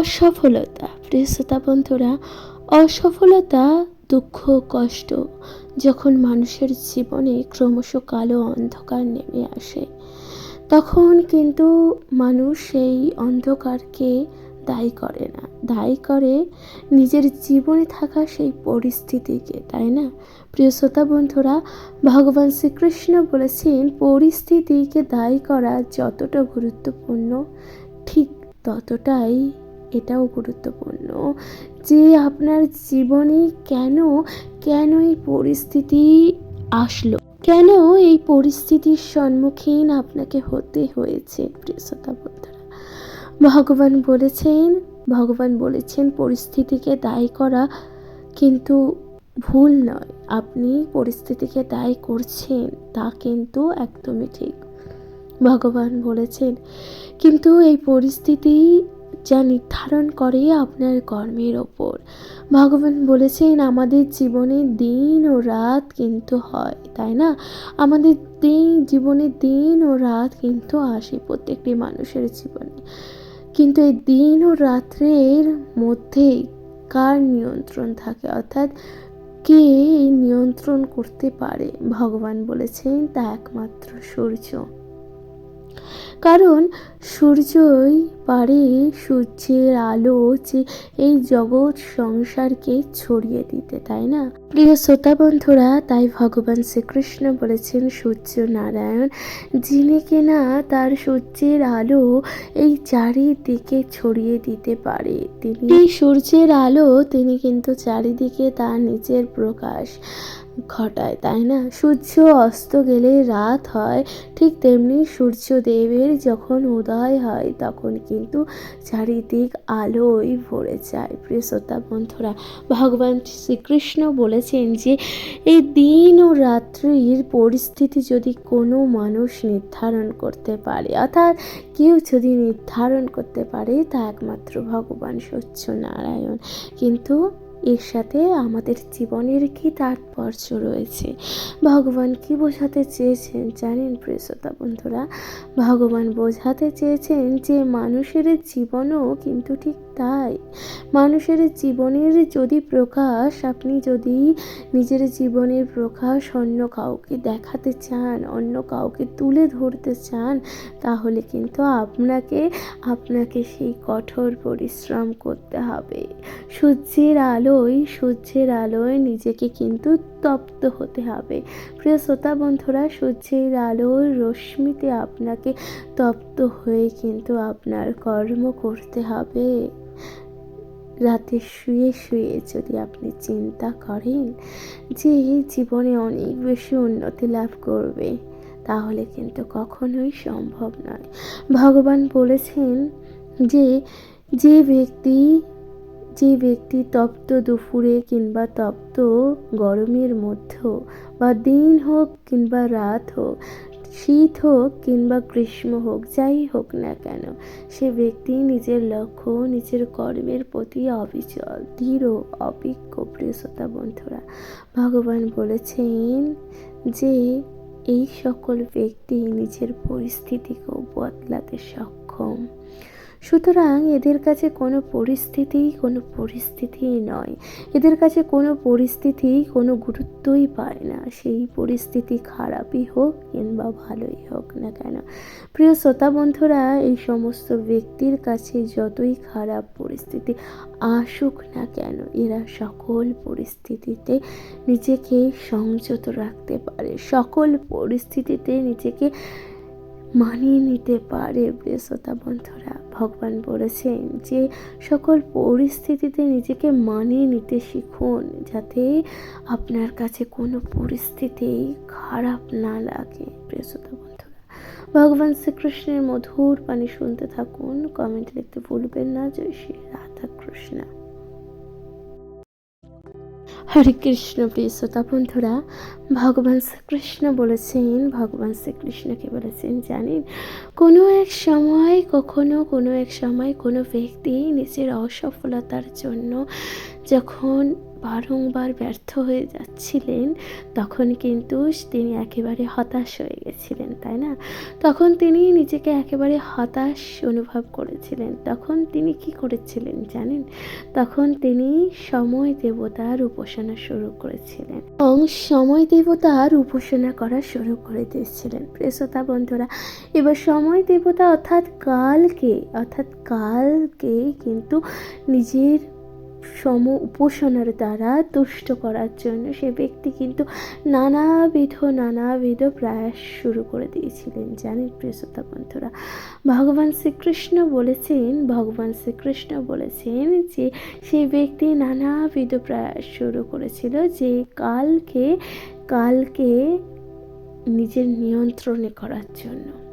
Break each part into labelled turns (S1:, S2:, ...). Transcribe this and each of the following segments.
S1: অসফলতা। প্রিয় শ্রোতা বন্ধুরা, অসফলতা, দুঃখ, কষ্ট যখন মানুষের জীবনে ক্রমশ কালো অন্ধকার নেমে আসে, তখন কিন্তু মানুষ সেই অন্ধকারকে দায়ী করে না। দায়ী করে নিজের জীবনে থাকা সেই পরিস্থিতিকে, তাই না? প্রিয় শ্রোতা বন্ধুরা, ভগবান শ্রীকৃষ্ণ বলেছেন, পরিস্থিতিকে দায়ী করা যতটা গুরুত্বপূর্ণ, ঠিক ততটাই এটাও গুরুত্বপূর্ণ যে আপনার জীবনে কেন কেন এই পরিস্থিতি আসলো? কেন এই পরিস্থিতির সম্মুখীন আপনাকে হতে হয়েছে? ভগবান বলেছেন ভগবান বলেছেন পরিস্থিতিকে দায়ী করা কিন্তু ভুল নয়। আপনি পরিস্থিতিকে দায়ী করছেন, তা কিন্তু একদমই ঠিক। ভগবান বলেছেন, কিন্তু এই পরিস্থিতি যা নির্ধারণ করে আপনার কর্মের ওপর। ভগবান বলেছেন, আমাদের জীবনে দিন ও রাত কিন্তু হয়। তাই না? আমাদের দিন, জীবনে দিন ও রাত কিন্তু আসে প্রত্যেকটি মানুষের জীবনে। কিন্তু এই দিন ও রাত্রের মধ্যে কার নিয়ন্ত্রণ থাকে? অর্থাৎ কে নিয়ন্ত্রণ করতে পারে? ভগবান বলেছেন, তা একমাত্র সূর্য। কারণ সূর্যই পারে সূর্যের আলো যে এই জগৎ সংসারকে ছড়িয়ে দিতে, তাই না? প্রিয় শ্রোতা বন্ধুরা, তাই ভগবান শ্রীকৃষ্ণ বলেছেন সূর্য নারায়ণ যিনি কিনা তার সূর্যের আলো এই চারিদিকে ছড়িয়ে দিতে পারে, তিনি এই সূর্যের আলো তিনি কিন্তু চারিদিকে তার নিজের প্রকাশ ঘটায়, তাই না? সূর্য অস্ত গেলে রাত হয়, ঠিক তেমনি সূর্যদেবের যখন উদয় হয়, তখন কিন্তু চারিদিক আলোয় ভরে যায়। প্রিয় শ্রোতা বন্ধুরা, ভগবান শ্রীকৃষ্ণ বলেছেন যে, এই দিন ও রাত্রির পরিস্থিতি যদি কোনো মানুষ নির্ধারণ করতে পারে, অর্থাৎ কেউ যদি নির্ধারণ করতে পারে, তা একমাত্র ভগবান সত্য নারায়ণ কিন্তু এর সাথে আমাদের জীবনের কি তাৎপর্য রয়েছে? ভগবান কি বোঝাতে চেয়েছেন জানেন প্রিয়তা বন্ধুরা? ভগবান বোঝাতে চেয়েছেন যে মানুষের জীবনও কিন্তু ঠিক তাই। মানুষের জীবনের যদি প্রকাশ, আপনি যদি নিজের জীবনের প্রকাশ অন্য কাউকে দেখাতে চান, অন্য কাউকে তুলে ধরতে চান, তাহলে কিন্তু আপনাকে আপনাকে সেই কঠোর পরিশ্রম করতে হবে। সূর্যের আলোয়, সূর্যের আলোয় নিজেকে কিন্তু তপ্ত হতে হবে। প্রিয় শ্রোতা বন্ধুরা, সূর্যের আলোর রশ্মিতে আপনাকে তপ্ত হয়ে কিন্তু আপনার কর্ম করতে হবে। রাতে শুয়ে শুয়ে যদি আপনি চিন্তা করেন যে জীবনে অনেক বেশি উন্নতি লাভ করবে, তাহলে কিন্তু কখনোই সম্ভব নয়। ভগবান বলেছেন যে যে ব্যক্তি যে ব্যক্তি তপ্ত দুপুরে কিংবা তপ্ত গরমের মধ্যেও বা দিন হোক কিংবা রাত হোক, শীত হোক কিংবা গ্রীষ্ম হোক, যাই হোক না কেন, সে ব্যক্তি নিজের লক্ষ্য, নিজের কর্মের প্রতি অবিচল ধীর অভিজ্ঞ প্রিয়তা বন্ধুরা। ভগবান বলেছেন যে এই সকল ব্যক্তি নিজের পরিস্থিতিকেও বদলাতে সক্ষম। সুতরাং এদের কাছে কোনো পরিস্থিতি, কোনো পরিস্থিতিই নয়। এদের কাছে কোনো পরিস্থিতি, কোনো গুরুত্বই পায় না। সেই পরিস্থিতি খারাপই হোক কিংবা ভালোই হোক না কেন। প্রিয় শ্রোতা বন্ধুরা, এই সমস্ত ব্যক্তির কাছে যতই খারাপ পরিস্থিতি আসুক না কেন, এরা সকল পরিস্থিতিতে নিজেকে সংযত রাখতে পারে। সকল পরিস্থিতিতে নিজেকে মানিয়ে নিতে পারে। প্রিয়তা বন্ধুরা, ভগবান বলেছেন যে, সকল পরিস্থিতিতে নিজেকে মানিয়ে নিতে শিখুন, যাতে আপনার কাছে কোনো পরিস্থিতি খারাপ না লাগে। প্রিয়তা বন্ধুরা, ভগবান শ্রীকৃষ্ণের মধুর পানি শুনতে থাকুন। কমেন্ট লিখতে ভুলবেন না। জয় শ্রী রাধা কৃষ্ণ হরে কৃষ্ণ প্রিয় শ্রোতা বন্ধুরা, ভগবান শ্রীকৃষ্ণ বলেছেন, ভগবান শ্রীকৃষ্ণকে বলেছেন, জানেন, কোনো এক সময় কখনো, কোনো এক সময় কোনো ব্যক্তি নিজের অসফলতার জন্য যখন বারংবার ব্যর্থ হয়ে যাচ্ছিলেন, তখন কিন্তু তিনি একেবারে হতাশ হয়ে গেছিলেন, তাই না? তখন তিনি নিজেকে একেবারে হতাশ অনুভব করেছিলেন। তখন তিনি কি করেছিলেন জানেন? তখন তিনি সময় দেবতার উপাসনা শুরু করেছিলেন এবং সময় দেবতার উপাসনা করা শুরু করে দিয়েছিলেন। প্রেসতা বন্ধুরা, এবার সময় দেবতা অর্থাৎ কালকে অর্থাৎ কালকে কিন্তু নিজের সম উপাসনার দ্বারা তুষ্ট করার জন্য সে ব্যক্তি কিন্তু নানাবিধ নানাবিধ প্রয়াস শুরু করে দিয়েছিলেন। জানেন প্রিয়সতা বন্ধুরা, ভগবান শ্রীকৃষ্ণ বলেছেন, ভগবান শ্রীকৃষ্ণ বলেছেন যে সেই ব্যক্তি নানাবিধ প্রয়াস শুরু করেছিল যে কালকে কালকে নিজের নিয়ন্ত্রণে করার জন্য।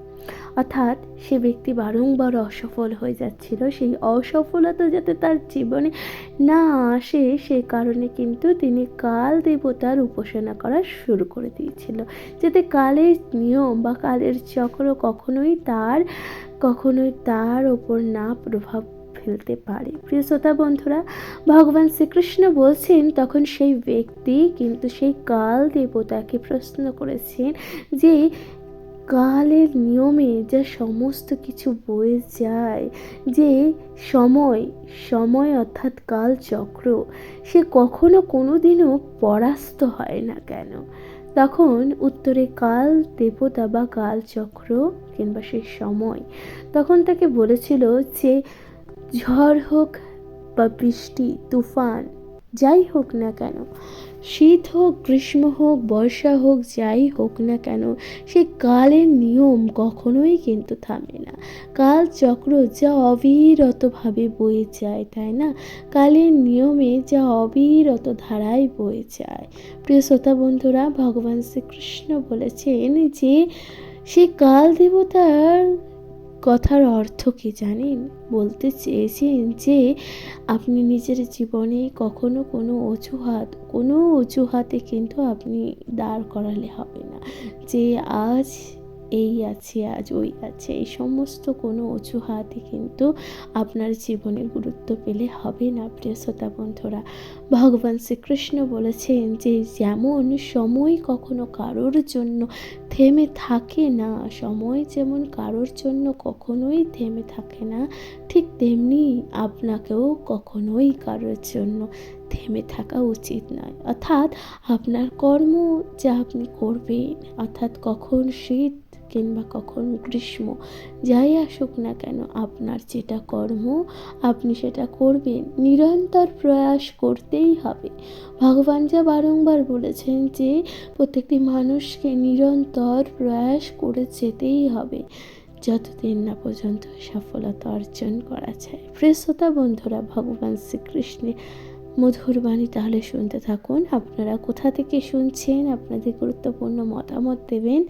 S1: অর্থাৎ সে ব্যক্তি বারংবার অসফল হয়ে যাচ্ছিল, সেই অসফলতা যাতে তার জীবনে না আসে, সে কারণে কিন্তু তিনি কাল দেবতার উপাসনা করা শুরু করে দিয়েছিল। যাতে কালের নিয়ম বা কালের চক্র কখনোই তার কখনোই তার ওপর না প্রভাব ফেলতে পারে। প্রিয় শ্রোতা বন্ধুরা, ভগবান শ্রীকৃষ্ণ বলছেন, তখন সেই ব্যক্তি কিন্তু সেই কাল দেবতাকে প্রশ্ন করেছেন যে কালের নিয়মে যা সমস্ত কিছু বয়ে যায়, যে সময় সময় অর্থাৎ কাল চক্র, সে কখনো কোনো দিনও পরাস্ত হয় না কেন? তখন উত্তরে কাল দেবতা বা কাল চক্র কিংবা সেই সময়, তখন তাকে বলেছিল যে ঝড় হোক বা বৃষ্টি, তুফান, যাই হোক না কেন শীত হোক, গ্রীষ্ম হোক, বর্ষা হোক, যাই হোক না কেন, সে কালের নিয়ম কখনোই কিন্তু থামে না। কাল চক্র যা অবিরতভাবে বয়ে যায়, তাই না? কালের নিয়মে যা অবিরত ধারায় বয়ে যায়। প্রিয় শ্রোতা বন্ধুরা, ভগবান শ্রীকৃষ্ণ বলেছেন যে সে কাল দেবতার কথার অর্থ কি জানেন? বলতে চেয়েছেন যে, আপনি নিজের জীবনে কখনো কোনো অজুহাত, কোনো অজুহাতে কিন্তু আপনি দাঁড় করালে হবে না। যে আজ এই আছে, আজ ওই আছে। এই সমস্ত কোনো অজুহাতে কিন্তু আপনার জীবনে গুরুত্ব পেলে হবে না, প্রিয় শ্রোতা বন্ধুরা। ভগবান শ্রীকৃষ্ণ বলেছেন যে, যেমন সময় কখনো কারোর জন্য থেমে থাকে না, সময় যেমন কারোর জন্য কখনোই থেমে থাকে না, ঠিক তেমনি আপনাকেও কখনোই কারোর জন্য থেমে থাকা উচিত নয়। অর্থাৎ আপনার কর্ম যা আপনি করবেন, অর্থাৎ কখন শীত কিংবা কখন গ্রীষ্ম, যাই আসুক না কেন, আপনার যেটা কর্ম, আপনি সেটা করবেন। নিরন্তর প্রয়াস করতেই হবে। ভগবান যা বারংবার বলেছেন যে, প্রত্যেকটি মানুষকে নিরন্তর প্রয়াস করে যেতেই হবে। যতদিন না পর্যন্ত সফলতা অর্জন করা যায়। প্রেসতা বন্ধুরা, ভগবান শ্রীকৃষ্ণের মধুর বাণী তাহলে শুনতে থাকুন। আপনারা কোথা থেকে শুনছেন? আপনাদের গুরুত্বপূর্ণ মতামত দেবেন,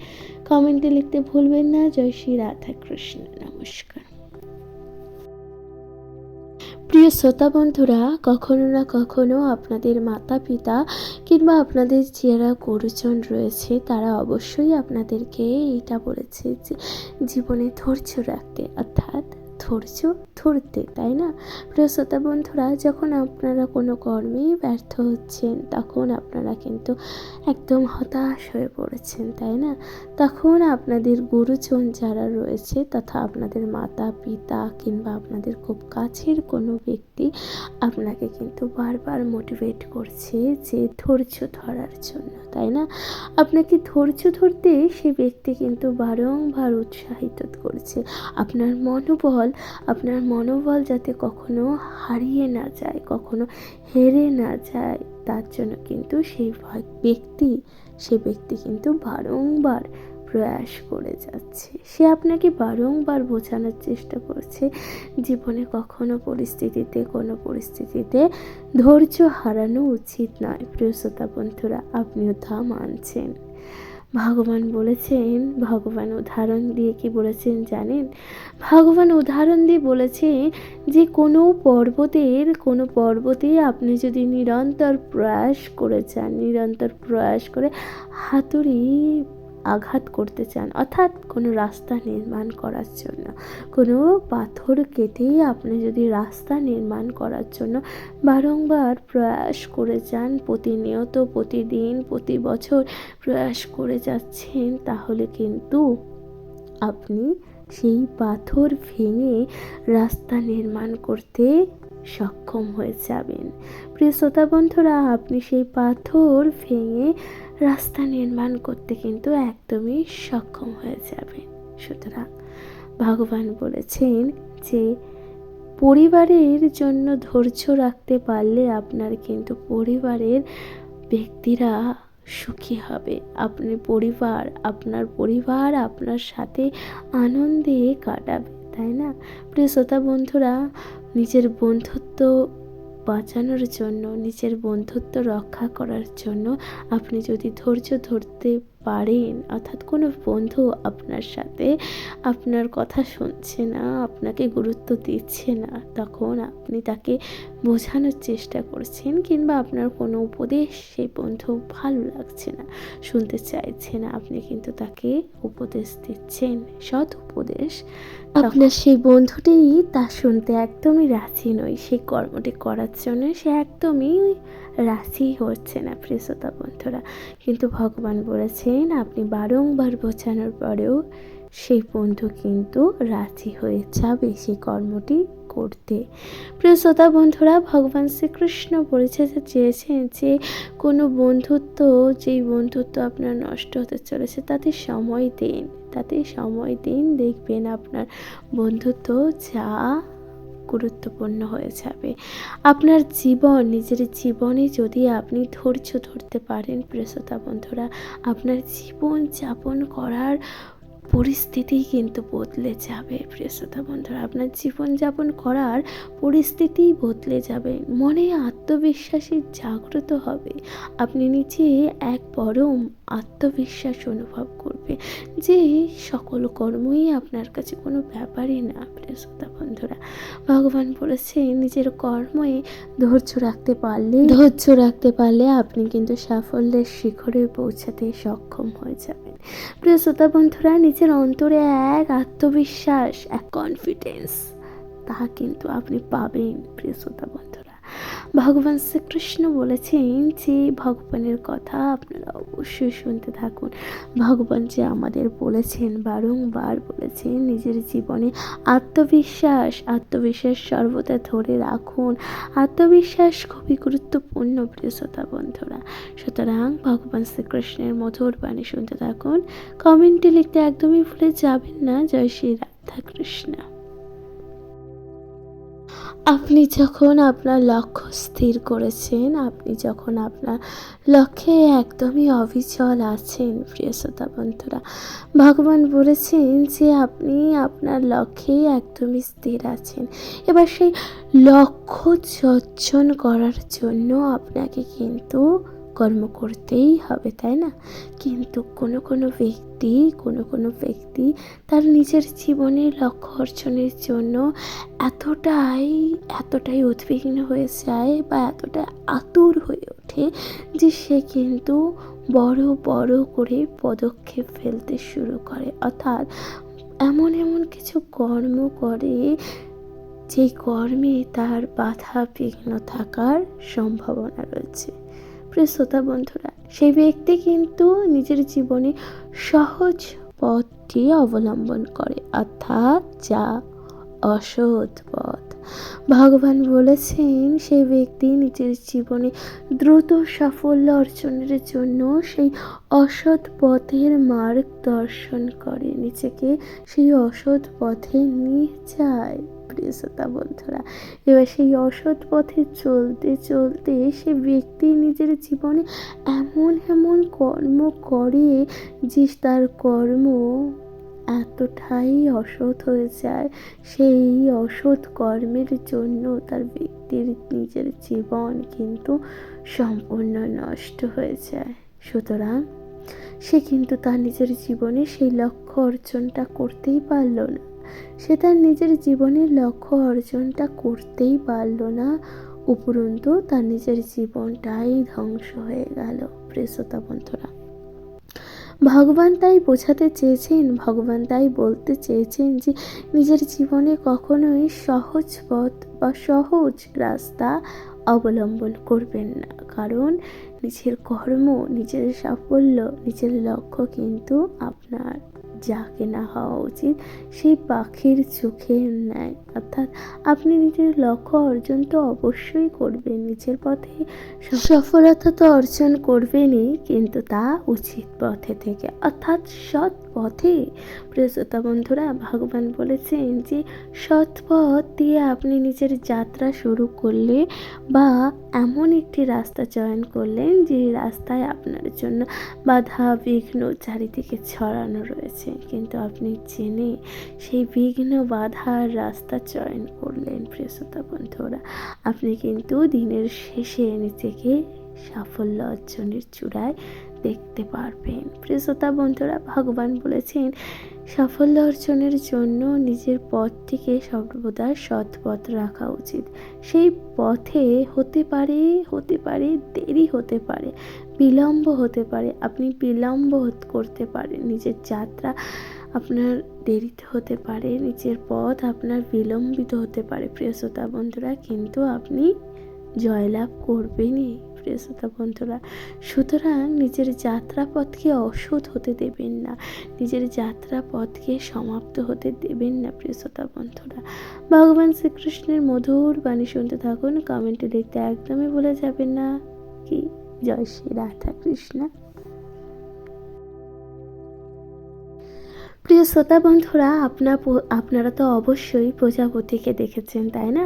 S1: কমেন্টে লিখতে ভুলবেন না। জয় শ্রী রাধা কৃষ্ণ নমস্কার। প্রিয় শ্রোতা বন্ধুরা, কখনো না কখনো আপনাদের মাতা, পিতা কিংবা আপনাদের যারা গুরুজন রয়েছে, তারা অবশ্যই আপনাদেরকে এটা বলেছে যে, জীবনে ধৈর্য রাখতে। অর্থাৎ ধৈর্য ধরতে, তাই না? প্রিয় শ্রোতা বন্ধুরা, যখন আপনারা কোনো কর্মেই ব্যর্থ হচ্ছেন, তখন আপনারা কিন্তু একদম হতাশ হয়ে পড়েছেন, তাই না? তখন আপনাদের গুরুজন যারা রয়েছে, তথা আপনাদের মাতা, পিতা, কিংবা আপনাদের খুব কাছের কোনো ব্যক্তি, আপনাকে কিন্তু বারবার মোটিভেট করছে যে ধৈর্য ধরার জন্য, তাই না? আপনাকে ধৈর্য ধরতে সে ব্যক্তি কিন্তু বারংবার উৎসাহিত করছে। আপনার মনোবল আপনার মনোবল যাতে কখনো হারিয়ে না যায়, কখনো হেরে না যায়, তার জন্য কিন্তু সেই ব্যক্তি, সে ব্যক্তি কিন্তু বারংবার প্রয়াস করে যাচ্ছে। সে আপনাকে বারংবার বোঝানোর চেষ্টা করছে, জীবনে কখনো পরিস্থিতিতে, কোনো পরিস্থিতিতে ধৈর্য হারানো উচিত নয়। প্রিয় শ্রোতা বন্ধুরা, আপনিও তা মানছেন। ভগবান বলেছেন, ভগবান উদাহরণ দিয়ে কি বলেছেন জানেন? ভগবান উদাহরণ দিয়ে বলেছে যে, কোনো পর্বতের, কোনো পর্বতে আপনি যদি নিরন্তর প্রয়াস করে যান, নিরন্তর প্রয়াস করে হাতুড়ি আঘাত করতে চান, অর্থাৎ কোনো রাস্তা নির্মাণ করার জন্য। কোনো পাথর কেটে আপনি যদি রাস্তা নির্মাণ করার জন্য বারংবার প্রয়াস করে যান, প্রতিনিয়ত, প্রতিদিন, প্রতি বছর প্রয়াস করে যাচ্ছেন, তাহলে কিন্তু আপনি সেই পাথর ভেঙে রাস্তা নির্মাণ করতে সক্ষম হয়ে যাবেন। প্রিয় শ্রোতা বন্ধুরা, আপনি সেই পাথর ভেঙে রাস্তা নির্মাণ করতে কিন্তু একদমই সক্ষম হয়ে যাবেন। সুতরাং ভগবান বলেছেন যে, পরিবারের জন্য ধৈর্য রাখতে পারলে আপনার কিন্তু পরিবারের ব্যক্তিরা সুখী হবে। আপনি পরিবার, আপনার পরিবার আপনার সাথে আনন্দে কাটাবে, তাই না? প্রিয় শ্রোতা বন্ধুরা, নিজের বন্ধুত্ব বাঁচানোর জন্য নিজের বন্ধুত্ব রক্ষা করার জন্য আপনি যদি ধৈর্য ধরতে পারেন। অর্থাৎ কোনো বন্ধু আপনার সাথে আপনার কথা শুনছে না, আপনাকে গুরুত্ব দিচ্ছে না, তখন আপনি তাকে বোঝানোর চেষ্টা করছেন কিংবা আপনার কোনো উপদেশ সেই বন্ধু ভালো লাগছে না, শুনতে চাইছে না, আপনি কিন্তু তাকে উপদেশ দিচ্ছেন, সৎ উপদেশ। আপনার সেই বন্ধুটি তা শুনতে একদমই রাজি নয় সেই কর্মটি করার জন্য সে একদমই রাজি হচ্ছে না প্রিয়তা বন্ধুরা। কিন্তু ভগবান বলেছেন আপনি বারংবার বোঝানোর পরেও সেই বন্ধু কিন্তু রাজি হয়ে যাবে সেই কর্মটি করতে। প্রিয় শ্রোতা বন্ধুরা, ভগবান শ্রীকৃষ্ণ বলেছে চেয়েছেন যে, কোনো বন্ধুত্ব, যেই বন্ধুত্ব আপনার নষ্ট হতে চলেছে, তাতে সময় দিন। তাতে সময় দিন, দেখবেন আপনার বন্ধুত্ব যা গুরুত্বপূর্ণ হয়ে যাবে। আপনার জীবন, নিজের জীবনে যদি আপনি ধৈর্য ধরতে পারেন প্রেসতা বন্ধুরা, আপনার জীবন যাপন করার পরিস্থিতি কিন্তু বদলে যাবে প্রিয়তা বন্ধুরা। আপনার জীবনযাপন করার পরিস্থিতিই বদলে যাবে। মনে আত্মবিশ্বাসী জাগ্রত হবে। আপনি নিচে এক পরম আত্মবিশ্বাস অনুভব করবে যে সকল কর্মই আপনার কাছে কোনো ব্যাপারই না প্রিয়তা বন্ধুরা। ভগবান বলেছে, নিজের কর্মে ধৈর্য রাখতে পারলে, ধৈর্য রাখতে পারলে আপনি কিন্তু সাফল্যের শিখরে পৌঁছাতে সক্ষম হয়ে যাবেন। প্রিয় শ্রোতা বন্ধুরা নিজের অন্তরে এক আত্মবিশ্বাস এক কনফিডেন্স তাহা কিন্তু আপনি পাবেন প্রিয় শ্রোতা ভগবান শ্রীকৃষ্ণ বলেছেন যে, ভগবানের কথা আপনারা অবশ্যই শুনতে থাকুন। ভগবান যে আমাদের বলেছেন, বারংবার বলেছেন, নিজের জীবনে আত্মবিশ্বাস আত্মবিশ্বাস সর্বদা ধরে রাখুন। আত্মবিশ্বাস খুবই গুরুত্বপূর্ণ, প্রিয় শ্রোতা বন্ধুরা। সুতরাং ভগবান শ্রীকৃষ্ণের মধুর বাণী শুনতে থাকুন। কমেন্টে লিখতে একদমই ভুলে যাবেন না। জয় শ্রী রাধা কৃষ্ণ আপনি যখন আপনার লক্ষ্য স্থির করেছেন, আপনি যখন আপনার লক্ষ্যে একদমই অবিচল আছেন, প্রিয় শ্রোতা বন্ধুরা, ভগবান বলেছেন যে আপনি আপনার লক্ষ্যে একদমই স্থির আছেন। এবার সেই লক্ষ্য সজ্জন করার জন্য আপনাকে কিন্তু কর্ম করতেই হবে, তাই না? কিন্তু কোনো কোনো ব্যক্তি, কোনো কোনো ব্যক্তি তার নিজের জীবনের লক্ষ্য অর্জনের জন্য এতটাই এতটাই উদ্বিগ্ন হয়ে যায় বা এতটা আতুর হয়ে ওঠে যে সে কিন্তু বড় বড় করে পদক্ষেপ ফেলতে শুরু করে। অর্থাৎ এমন এমন কিছু কর্ম করে যে কর্মে তার বাধা বিঘ্ন থাকার সম্ভাবনা রয়েছে। প্রিয় শ্রোতা বন্ধুরা, সেই ব্যক্তি কিন্তু নিজের জীবনে সহজ পথটি অবলম্বন করে, অর্থাৎ যা অসৎ পথ। ভগবান বলেছেন, সেই ব্যক্তি নিজের জীবনে দ্রুত সাফল্য অর্জনের জন্য সেই অসৎ পথের মার্গ দর্শন করে, নিজেকে সেই অসৎ পথে নিয়ে যায়। প্রিয় শ্রোতা বন্ধুরা। এবার সেই অসৎ পথে চলতে চলতে সে ব্যক্তি নিজের জীবনে এমন এমন কর্ম করে যে তার কর্ম এতটাই অসৎ হয়ে যায়। সেই অসৎ কর্মের জন্য তার ব্যক্তির নিজের জীবন কিন্তু সম্পূর্ণ নষ্ট হয়ে যায়। সুতরাং সে কিন্তু তার নিজের জীবনে সেই লক্ষ্য অর্জনটা করতেই পারল না। সে তার নিজের জীবনের লক্ষ্য অর্জনটা করতেই পারল না। উপরন্তু তার নিজের জীবনটাই ধ্বংস হয়ে গেল প্রেসতা বন্ধুরা। ভগবান তাই বোঝাতে চেয়েছেন, ভগবান তাই বলতে চেয়েছেন যে নিজের জীবনে কখনোই সহজ পথ বা সহজ রাস্তা অবলম্বন করবেন না। কারণ নিজের কর্ম, নিজের সাফল্য, নিজের লক্ষ্য কিন্তু আপনার যাকে না হওয়া উচিত সেই পাখির চোখের ন্যায়। অর্থাৎ আপনি নিজের লক্ষ্য অর্জন তো অবশ্যই করবেন, নিজের পথে সফলতা তো অর্জন করবেনই, কিন্তু তা উচিত পথে থেকে। অর্থাৎ সৎ পথে। প্রিয় শ্রোতা বন্ধুরা, ভগবান বলেছেন যে সৎ পথ দিয়ে আপনি নিজের যাত্রা শুরু করলে বা এমন একটি রাস্তা চয়ন করলেন যে রাস্তায় আপনার জন্য বাধা, বিঘ্ন চারিদিকে ছড়ানো রয়েছে। কিন্তু আপনি জেনে সেই বিঘ্ন বাধার রাস্তা চয়ন করলেন প্রিয় শ্রোতা বন্ধুরা আপনি কিন্তু দিনের শেষে নিজেকে সাফল্য অর্জনের চূড়ায় দেখতে পারবেন। প্রিয় শ্রোতা বন্ধুরা ভগবান বলেছেন, সাফল্য অর্জনের জন্য নিজের পথটিকে সর্বদা সৎ পথ রাখা উচিত। সেই পথে হতে পারে হতে পারে, দেরি হতে পারে, বিলম্ব হতে পারে, আপনি বিলম্ব করতে পারেন। নিজের যাত্রা আপনার দেরিতে হতে পারে নিজের পথ আপনার বিলম্বিত হতে পারে, প্রিয় শ্রোতা বন্ধুরা। কিন্তু আপনি জয়লাভ করবেনই, প্রিয় শ্রোতা বন্ধুরা। সুতরাং নিজের যাত্রাপথকে অসৎ হতে দেবেন না, নিজের যাত্রাপথকে সমাপ্ত হতে দেবেন না, প্রিয় শ্রোতা বন্ধুরা। ভগবান শ্রীকৃষ্ণের মধুর বাণী শুনতে থাকুন, কমেন্টে লিখতে একদমই ভুলে যাবেন না। কি? জয় শ্রী রাধা কৃষ্ণ প্রিয় শ্রোতা বন্ধুরা, আপনার আপনারা তো অবশ্যই প্রজাপতিকে দেখেছেন, তাই না?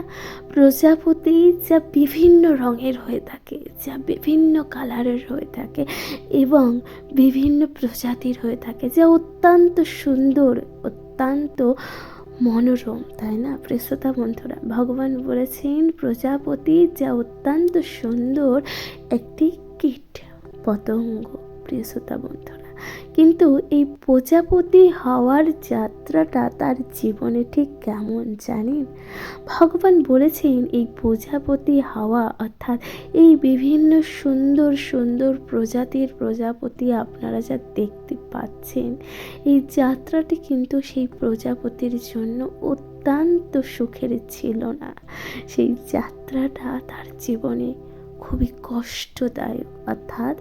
S1: প্রজাপতি যা বিভিন্ন রঙের হয়ে থাকে, যা বিভিন্ন কালারের হয়ে থাকে এবং বিভিন্ন প্রজাতির হয়ে থাকে, যা অত্যন্ত সুন্দর, অত্যন্ত মনোরম, তাই না? প্রিয়শ্রোতা বন্ধুরা, ভগবান বলেছেন, প্রজাপতি যা অত্যন্ত সুন্দর একটি কীট পতঙ্গ প্রিয়শ্রোতা বন্ধুরা। কিন্তু এই প্রজাপতি হওয়ার যাত্রাটা তার জীবনে ঠিক কেমন জানেন ভগবান বলেছেন, এই প্রজাপতি হওয়া অর্থাৎ এই বিভিন্ন সুন্দর সুন্দর প্রজাতির প্রজাপতি আপনারা যা দেখতে পাচ্ছেন, এই যাত্রাটি কিন্তু সেই প্রজাপতির জন্য অত্যন্ত সুখের ছিল না। সেই যাত্রাটা তার জীবনে খুবই কষ্টদায়ক, অর্থাৎ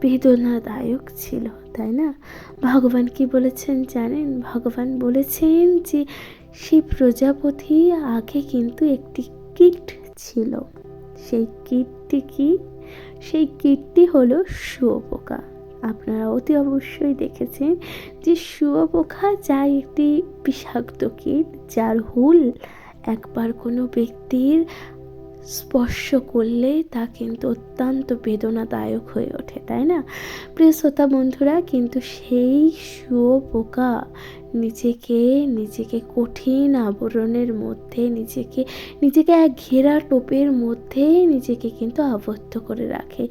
S1: বেদনাদায়ক ছিল, তাই না? ভগবান কি বলেছেন জানেন? ভগবান বলেছেন যে সেই প্রজাপতি আগে কিন্তু একটি কীট ছিল। সেই কীটটি কি? সেই কীটটি হলো শুয়োপোকা। আপনারা অতি অবশ্যই দেখেছেন যে, শুয়োপোকা যা একটি বিষাক্ত কীট, যার হুল একবার কোনো ব্যক্তির স্পর্শ করলে তা কিন্তু অত্যন্ত বেদনাদায়ক হয়ে ওঠে, তাই না? প্রিয় শ্রোতা বন্ধুরা, কিন্তু সেই শুয়োপোকা নিজেকে নিজেকে কঠিন আবরণের মধ্যে, নিজেকে নিজেকে এক ঘেরা টোপের মধ্যে নিজেকে কিন্তু আবদ্ধ করে রাখে।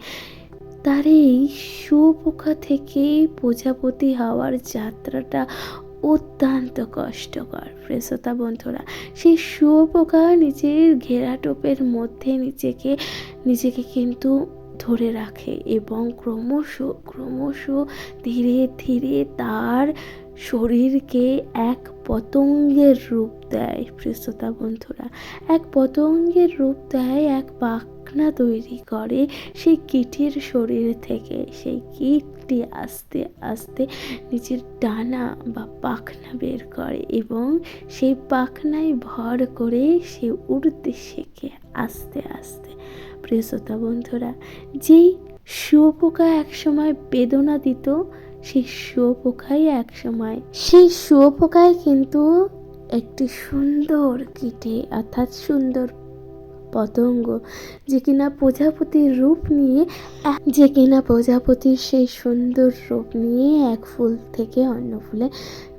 S1: তার এই শুয়োপোকা থেকে প্রজাপতি হওয়ার যাত্রাটা অত্যন্ত কষ্টকর। প্রেসতা বন্ধুরা, সেই শুয়োপোকা নিজের ঘেরা টোপের মধ্যে নিজেকে নিজেকে কিন্তু ধরে রাখে এবং ক্রমশ ক্রমশ ধীরে ধীরে তার শরীরকে এক পতঙ্গের রূপ দেয়। প্রেসতা বন্ধুরা, এক পতঙ্গের রূপ দেয়, এক পাখনা তৈরি করে সেই কীটের শরীর থেকে, সেই কীটটি আস্তে আস্তে নিজের ডানা বা পাখনা বের করে এবং সেই পাখনায় ভর করে সে উড়তে শেখে আস্তে আস্তে। প্রিয় শ্রোতা বন্ধুরা, যেই শুয়োপোকা একসময় বেদনা দিত, সেই শুয়োপোকাই একসময়, সেই শুয়োপোকায় কিন্তু একটি সুন্দর কীটে, অর্থাৎ সুন্দর পতঙ্গ যে কিনা প্রজাপতির রূপ নিয়ে যে কিনা প্রজাপতির সেই সুন্দর রূপ নিয়ে এক ফুল থেকে অন্য ফুলে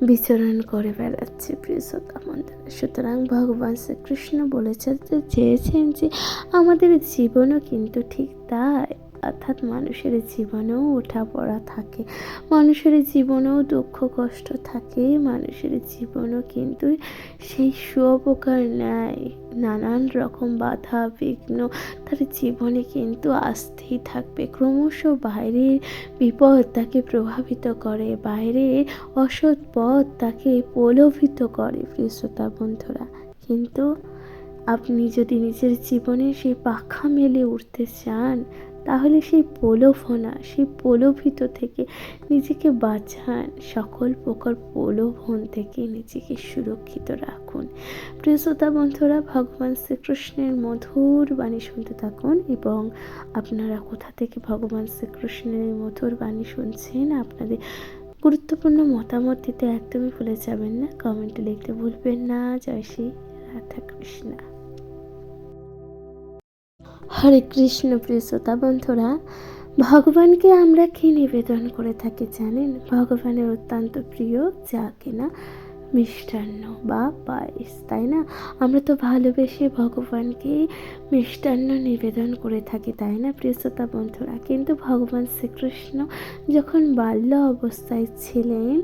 S1: বিচরণ করে বেড়াচ্ছে প্রিয়। সুতরাং ভগবান শ্রীকৃষ্ণ বলেছেন যে, চেয়েছেন যে আমাদের জীবনও কিন্তু ঠিক তাই অর্থাৎ মানুষের জীবনেও ওঠা পড়া থাকে, মানুষের জীবনেও দুঃখ, কষ্ট থাকে, মানুষের জীবনও কিন্তু সেই শুয়োপোকার ন্যায়, নানান রকম বাধা, বিঘ্ন তার জীবনে কিন্তু আসতেই থাকবে। ক্রমশ বাইরের বিপদ তাকে প্রভাবিত করে, বাইরের অসৎ পথ তাকে প্রলোভিত করে, প্রিয় শ্রোতা বন্ধুরা। কিন্তু আপনি যদি নিজের জীবনে সেই পাখা মেলে উঠতে চান তাহলে সেই প্রলোভনা সেই প্রলোভিত থেকে নিজেকে বাঁচান। সকল প্রকার প্রলোভন থেকে নিজেকে সুরক্ষিত রাখুন। প্রিয় শ্রোতা বন্ধুরা, ভগবান শ্রীকৃষ্ণের মধুর বাণী শুনতে থাকুন এবং আপনারা কোথা থেকে ভগবান শ্রীকৃষ্ণের মধুর বাণী শুনছেন, আপনাদের গুরুত্বপূর্ণ মতামত দিতে একদমই ভুলে যাবেন না। কমেন্টে লিখতে ভুলবেন না। জয় শ্রী রাধা কৃষ্ণ হরে কৃষ্ণ প্রিয় শ্রোতা বন্ধুরা, ভগবানকে আমরা কি নিবেদন করে থাকি জানেন? ভগবানের অত্যন্ত প্রিয় যা কিনা মিষ্টান্ন বা পায়েস, তাই না? আমরা তো ভালোবেসে ভগবানকে মিষ্টান্ন নিবেদন করে থাকি, তাই না প্রিয় শ্রোতা বন্ধুরা? কিন্তু ভগবান শ্রীকৃষ্ণ যখন বাল্য অবস্থায় ছিলেন,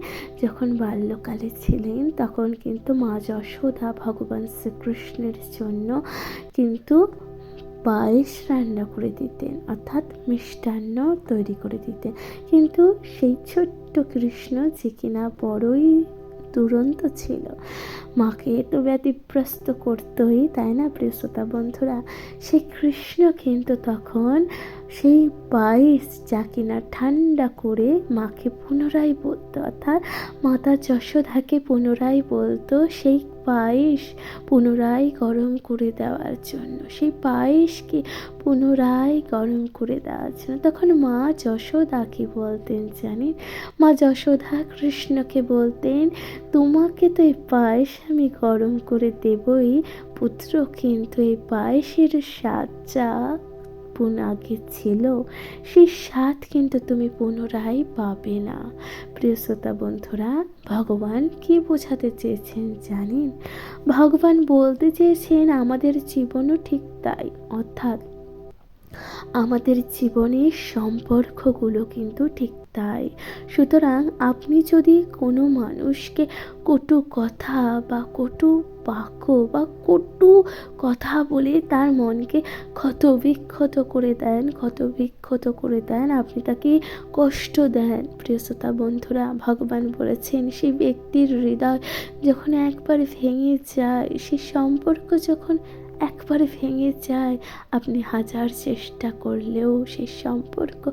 S1: যখন বাল্যকালে ছিলেন, তখন কিন্তু মা যশোদা ভগবান শ্রীকৃষ্ণের জন্য কিন্তু পায়েস রান্না করে দিতেন, অর্থাৎ মিষ্টান্ন তৈরি করে দিতেন। কিন্তু সেই ছোট্ট কৃষ্ণ যে কিনা বড়ই দুরন্ত ছিল মাকে তো ব্যতিব্যস্ত করতোই, তাই না প্রিয় শ্রোতা বন্ধুরা? সেই কৃষ্ণ কিন্তু তখন সেই পায়েস যা কিনা ঠান্ডা করে মাকে পুনরায় বলতো, অর্থাৎ মাতা যশোধাকে পুনরায় বলতো সেই পায়েস পুনরায় গরম করে দেওয়ার জন্য, সেই পায়েসকে পুনরায় গরম করে দেওয়ার জন্য। তখন মা যশোদাকে বলতেন, জানেন? মা যশোদা কৃষ্ণকে বলতেন, তোমাকে তো এই পায়েস আমি গরম করে দেবই পুত্র, কিন্তু এই পায়েসের স্বাদ যা পুন আগে ছিল, সেই স্বাদ কিন্তু তুমি পুনরায় পাবে না। প্রিয় শ্রোতা বন্ধুরা, ভগবান কি বোঝাতে চেয়েছেন জানেন? ভগবান বলতে চেয়েছেন, আমাদের জীবনও ঠিক তাই, অর্থাৎ আমাদের জীবনের সম্পর্কগুলো কিন্তু ঠিক তাই। সুতরাং আপনি যদি কোনো মানুষকে কটু কথা বা কটু বাক্য বা কটু কথা বলে তার মনকে ক্ষত বিক্ষত করে দেন ক্ষত বিক্ষত করে দেন, আপনি তাকে কষ্ট দেন। প্রিয় শ্রোতা বন্ধুরা, ভগবান বলেছেন সেই ব্যক্তির হৃদয় যখন একবার ভেঙে যায় সেই সম্পর্ক যখন একবারে ভেঙে যায়। আপনি হাজার চেষ্টা করলেও সেই সম্পর্ক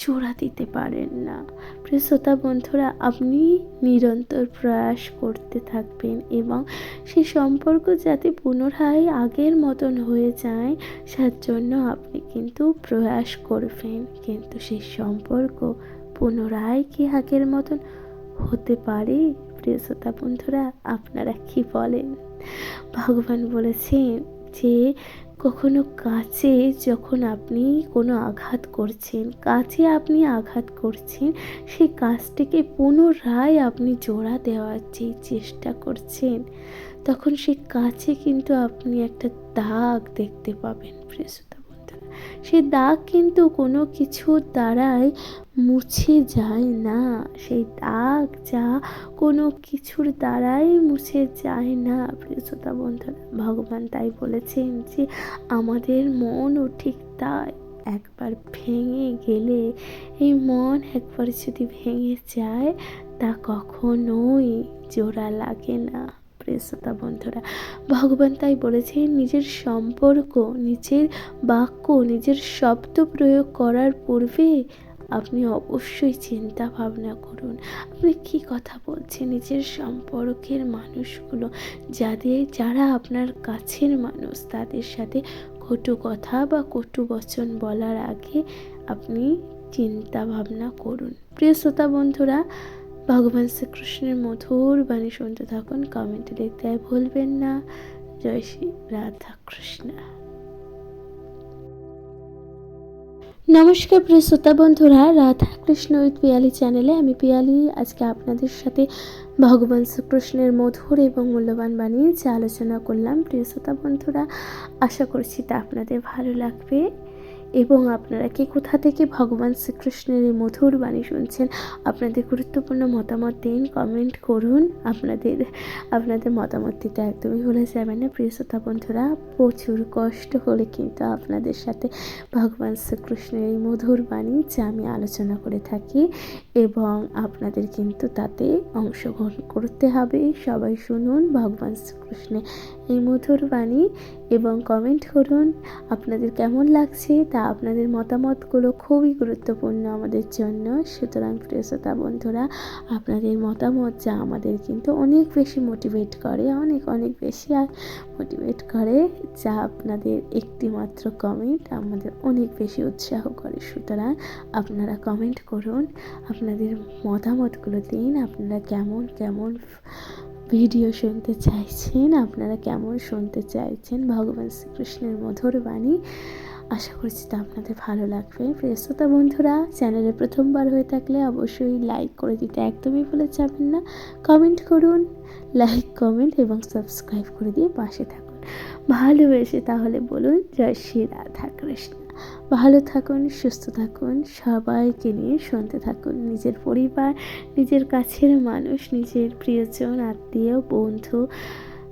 S1: জোড়া দিতে পারেন না। প্রিয় শ্রোতা বন্ধুরা, আপনি নিরন্তর প্রয়াস করতে থাকবেন এবং সেই সম্পর্ক যাতে পুনরায় আগের মতন হয়ে যায় তার জন্য আপনি কিন্তু প্রয়াস করবেন। কিন্তু সেই সম্পর্ক পুনরায় কি আগের মতন হতে পারে? প্রিয় শ্রোতা বন্ধুরা, আপনারা কি বলেন? ভগবান বলেছেন যে কখনো কাছে যখন আপনি কোনো আঘাত করছেন, কাছে আপনি আঘাত করছেন, সেই কাজটিকে পুনরায় আপনি জোড়া দেওয়ার যে চেষ্টা করছেন, তখন সেই কাছে কিন্তু আপনি একটা দাগ দেখতে পাবেন, প্রিয় শ্রোতা বন্ধুরা। দাগ কিন্তু কোনো কিছুর দ্বারাই মুছে যায় না। সেই দাগ যা কোনো কিছুর দ্বারাই মুছে যায় না। প্রিয় শ্রোতা বন্ধুরা, ভগবান তাই বলেছেন যে, আমাদের মনও ঠিক তাই। একবার ভেঙে গেলে এই মন একবার যদি ভেঙে যায়, তা কখনোই জোড়া লাগে না। প্রিয় শ্রোতা বন্ধুরা, ভগবান তাই বলেছেন, নিজের সম্পর্ক, নিজের বাক্য, নিজের শব্দ প্রয়োগ করার পূর্বে আপনি অবশ্যই চিন্তা ভাবনা করুন। আপনি কি কথা বলছেন? নিজের সম্পর্কের মানুষগুলো যাদের, যারা আপনার কাছের মানুষ, তাদের সাথে কটু কথা বা কটু বচন বলার আগে আপনি চিন্তা ভাবনা করুন। প্রিয় শ্রোতা বন্ধুরা, ভগবান শ্রীকৃষ্ণের মধুর বাণী শুনতে থাকুন, কমেন্টে লিখতে ভুলবেন না। জয় শ্রী রাধা কৃষ্ণ নমস্কার প্রিয় শ্রোতা বন্ধুরা, রাধা কৃষ্ণ উইথ পিয়ালি চ্যানেলে আমি পিয়ালি। আজকে আপনাদের সাথে ভগবান শ্রীকৃষ্ণের মধুর এবং মূল্যবান বাণী যে আলোচনা করলাম। প্রিয় শ্রোতা বন্ধুরা, আশা করছি তা আপনাদের ভালো লাগবে। এবং আপনারা কি কোথা থেকে ভগবান শ্রীকৃষ্ণের এই মধুর বাণী শুনছেন, আপনাদের গুরুত্বপূর্ণ মতামত দিন কমেন্ট করুন। আপনাদের আপনাদের মতামত দিতে একদমই ভুলে যাবেন না। প্রিয় শ্রোতা বন্ধুরা, প্রচুর কষ্ট হলে কিন্তু আপনাদের সাথে ভগবান শ্রীকৃষ্ণের এই মধুর বাণী যা আমি আলোচনা করে থাকি এবং আপনাদের কিন্তু তাতে অংশগ্রহণ করতে হবে। সবাই শুনুন, ভগবান শ্রীকৃষ্ণের এই মধুর বাণী এবং কমেন্ট করুন, আপনাদের কেমন লাগছে তা আপনাদের মতামতগুলো খুবই গুরুত্বপূর্ণ আমাদের জন্য। সুতরাং প্রিয় শ্রোতা বন্ধুরা, আপনাদের মতামত যা আমাদের কিন্তু অনেক বেশি মোটিভেট করে, অনেক অনেক বেশি মোটিভেট করে, যা আপনাদের একটি মাত্র কমেন্ট আমাদের অনেক বেশি উৎসাহ করে। সুতরাং আপনারা কমেন্ট করুন, আপনাদের মতামতগুলো দিন, আপনারা কেমন কেমন ভিডিও শুনতে চাইছেন, আপনারা কেমন শুনতে চাইছেন? ভগবান শ্রীকৃষ্ণের মধুর বাণী। আশা করছি তা আপনাদের ভালো লাগবে। প্রিয় শ্রোতা বন্ধুরা, চ্যানেলে প্রথমবার হয়ে থাকলে অবশ্যই লাইক করে দিতে একদমই ভুলে যাবেন না। কমেন্ট করুন, লাইক, কমেন্ট এবং সাবস্ক্রাইব করে দিয়ে পাশে থাকুন। ভালোবেসে তাহলে বলুন, জয় শ্রী রাধা কৃষ্ণ ভালো থাকুন, সুস্থ থাকুন, সবাইকে নিয়ে শুনতে থাকুন। নিজের পরিবার, নিজের কাছের মানুষ, নিজের প্রিয়জন, আত্মীয়, বন্ধু,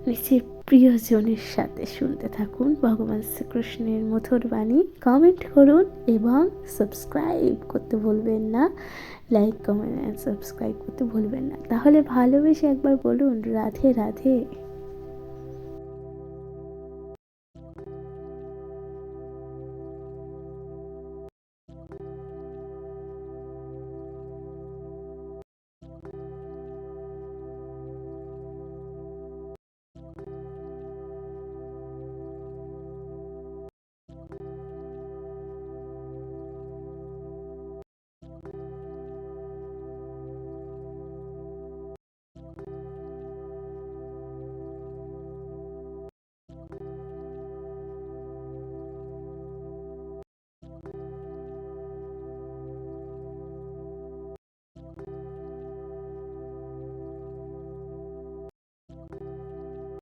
S1: নিজের প্রিয়জনের সাথে শুনতে থাকুন। ভগবান শ্রীকৃষ্ণের মধুর বাণী কমেন্ট করুন এবং সাবস্ক্রাইব করতে ভুলবেন না। লাইক কমেন্ট অ্যান্ড সাবস্ক্রাইব করতে ভুলবেন না। তাহলে ভালোবেসে একবার বলুন, রাধে রাধে।